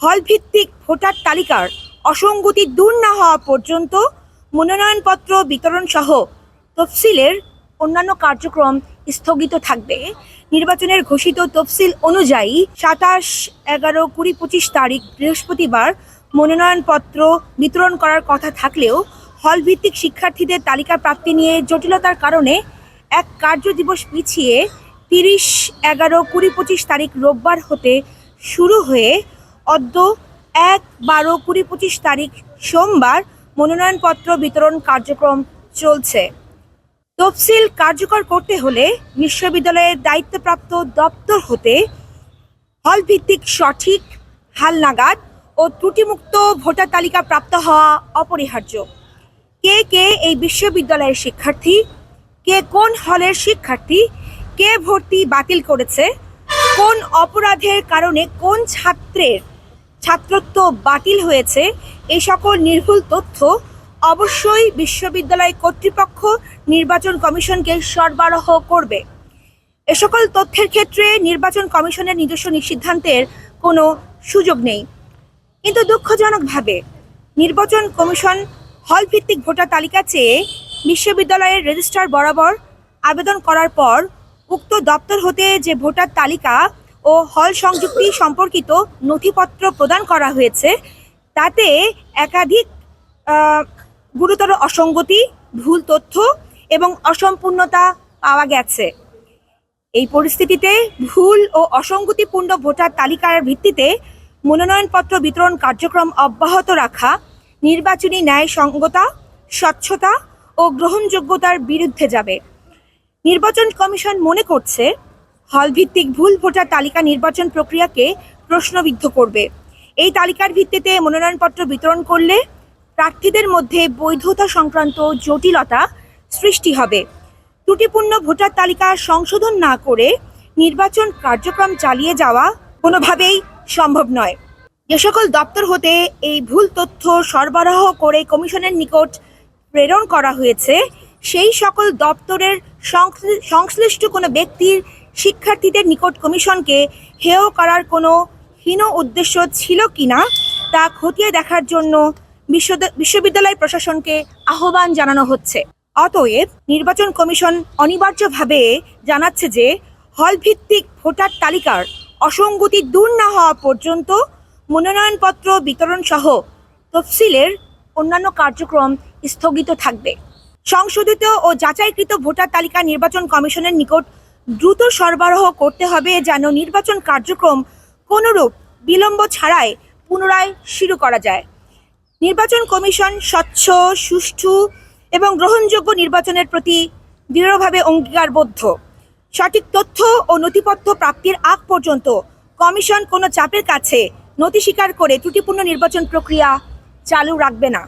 হলভিত্তিক voter তালিকার অসঙ্গতি দূর না হওয়া পর্যন্ত মনোনয়নপত্র বিতরণ সহ তফসিলের অন্যান্য কার্যক্রম স্থগিত থাকবে। নির্বাচনের ঘোষিত তফসিল অনুযায়ী সাতাশ, এগারো, কুড়ি, পঁচিশ তারিখ বৃহস্পতিবার মনোনয়নপত্র বিতরণ করার কথা থাকলেও হলভিত্তিক শিক্ষার্থীদের তালিকা প্রাপ্তি নিয়ে জটিলতার কারণে এক কার্য দিবস পিছিয়ে তিরিশ, এগারো, কুড়ি, পঁচিশ তারিখ রোববার হতে শুরু হয়ে অদ্য এক বারো কুড়ি পঁচিশ তারিখ সোমবার মনোনয়নপত্র বিতরণ কার্যক্রম চলছে। তফসিল কার্যকর করতে হলে বিশ্ববিদ্যালয়ের দায়িত্বপ্রাপ্ত দপ্তর হতে হলভিত্তিক সঠিক হালনাগাদ ও ত্রুটিমুক্ত ভোটার তালিকা প্রাপ্ত হওয়া অপরিহার্য। কে কে এই বিশ্ববিদ্যালয়ের শিক্ষার্থী, কে কোন হলের শিক্ষার্থী, কে ভর্তি বাতিল করেছে, কোন অপরাধের কারণে কোন ছাত্রের ছাত্রত্ব বাতিল হয়েছে এই সকল নির্ভুল তথ্য অবশ্যই বিশ্ববিদ্যালয় কর্তৃপক্ষ নির্বাচন কমিশনকে সরবরাহ করবে। এ সকল তথ্যের ক্ষেত্রে নির্বাচন কমিশনের নিজস্ব সিদ্ধান্তের কোনো সুযোগ নেই। কিন্তু দুঃখজনকভাবে নির্বাচন কমিশন হল ভিত্তিক ভোটার তালিকা চেয়ে বিশ্ববিদ্যালয়ের রেজিস্ট্রার বরাবর আবেদন করার পর উক্ত দপ্তর হতে যে ভোটার তালিকা ও হল সংযুক্তি সম্পর্কিত নথিপত্র প্রদান করা হয়েছে। তাতে একাধিক গুরুতর অসঙ্গতি, ভুল তথ্য এবং অসম্পূর্ণতা পাওয়া গেছে। এই পরিস্থিতিতে ভুল ও অসঙ্গতিপূর্ণ ভোটার তালিকার ভিত্তিতে মনোনয়নপত্র বিতরণ কার্যক্রম অব্যাহত রাখা, নির্বাচনী ন্যায়সঙ্গতা, স্বচ্ছতা ও গ্রহণযোগ্যতার বিরুদ্ধে যাবে। নির্বাচন কমিশন মনে করছে হলভিত্তিক ভুল ভোটার তালিকা নির্বাচন প্রক্রিয়াকে প্রশ্নবিদ্ধ করবে। এই তালিকার ভিত্তিতে মনোনয়নপত্র বিতরণ করলে প্রার্থীদের মধ্যে বৈধতা সংক্রান্ত জটিলতা সৃষ্টি হবে। ত্রুটিপূর্ণ ভোটার তালিকা সংশোধন না করে নির্বাচন কার্যক্রম চালিয়ে যাওয়া কোনোভাবেই সম্ভব নয়। যে সকল দপ্তর হতে এই ভুল তথ্য সরবরাহ করে কমিশনের নিকট প্রেরণ করা হয়েছে, সেই সকল দপ্তরের সংশ্লি- সংশ্লিষ্ট কোনো ব্যক্তির শিক্ষার্থীদের নিকট কমিশনকে হেয় করার কোনো হীন উদ্দেশ্য ছিল কিনা তা খতিয়ে দেখার জন্য বিশ্ববিদ্যালয় প্রশাসনকে আহ্বান জানানো হচ্ছে। অতএব নির্বাচন কমিশন অনিবার্যভাবে জানাচ্ছে যে হলভিত্তিক ভোটার তালিকার অসঙ্গতি দূর না হওয়া পর্যন্ত মনোনয়নপত্র বিতরণ সহ তফসিলের অন্যান্য কার্যক্রম স্থগিত থাকবে। সংশোধিত ও যাচাইকৃত ভোটার তালিকা নির্বাচন কমিশনের নিকট দ্রুত সরবরাহ করতে হবে যেন নির্বাচন কার্যক্রম কোনোরূপ বিলম্ব ছাড়াই পুনরায় শুরু করা যায়। নির্বাচন কমিশন স্বচ্ছ, সুষ্ঠু এবং গ্রহণযোগ্য নির্বাচনের প্রতি দৃঢ়ভাবে অঙ্গীকারবদ্ধ। সঠিক তথ্য ও নথিপত্র প্রাপ্তির আগ পর্যন্ত কমিশন কোনো চাপের কাছে নথি স্বীকার করে ত্রুটিপূর্ণ নির্বাচন প্রক্রিয়া চালু রাখবে না।